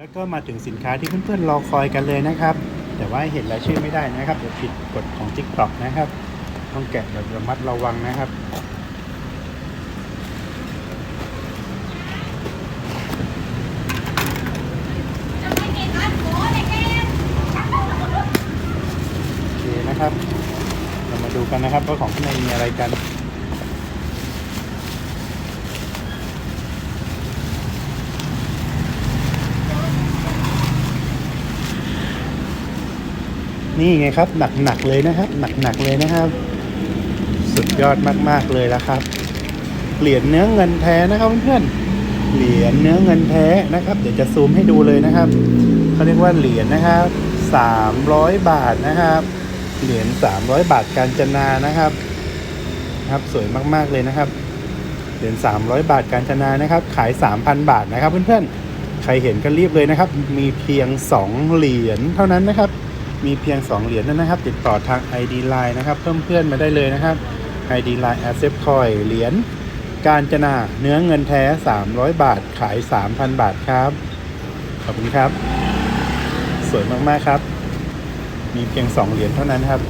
แล้วก็มาถึงสินค้าที่เพื่อนๆรอคอยกันเลยนะครับ แต่ว่าเห็นรายชื่อไม่ได้นะครับเดี๋ยวผิดกฎของ TikTok นะครับ ต้องแกะแบบระมัดระวังนะครับ โอเคนะครับ เรามาดูกันนะครับว่าของข้างในมีอะไรกัน นี่ไงครับ หนักๆเลยนะครับ หนักๆเลยนะครับ สุดยอดมากๆเลยละครับ เหรียญเนื้อเงินแท้นะครับเพื่อนๆเหรียญเนื้อเงินแท้นะครับ เดี๋ยวจะซูมให้ดูเลยนะครับเขาเรียกว่าเหรียญนะครับสามร้อยบาทนะครับ เหรียญสามร้อยบาทกาญจนานะครับนะครับสวยมากๆเลยนะครับ เหรียญสามร้อยบาทกาญจนานะครับ ขายสามพันบาทนะครับ เพื่อนๆใครเห็นก็รีบเลยนะครับ มีเพียงสองเหรียญเท่านั้นนะครับ มีเพียง 2 เหรียญนั้นนะครับ ติดต่อทาง ID Line นะครับ เพิ่มเพื่อนมาได้เลยนะครับ ID Line a s e t Coin เหรียญการจนาเนื้อเงินแท้ 300 บาทขาย 3,000 บาทครับ ขอบคุณครับ สวยมาก ๆ ครับ มีเพียง 2 เหรียญเท่านั้นครับ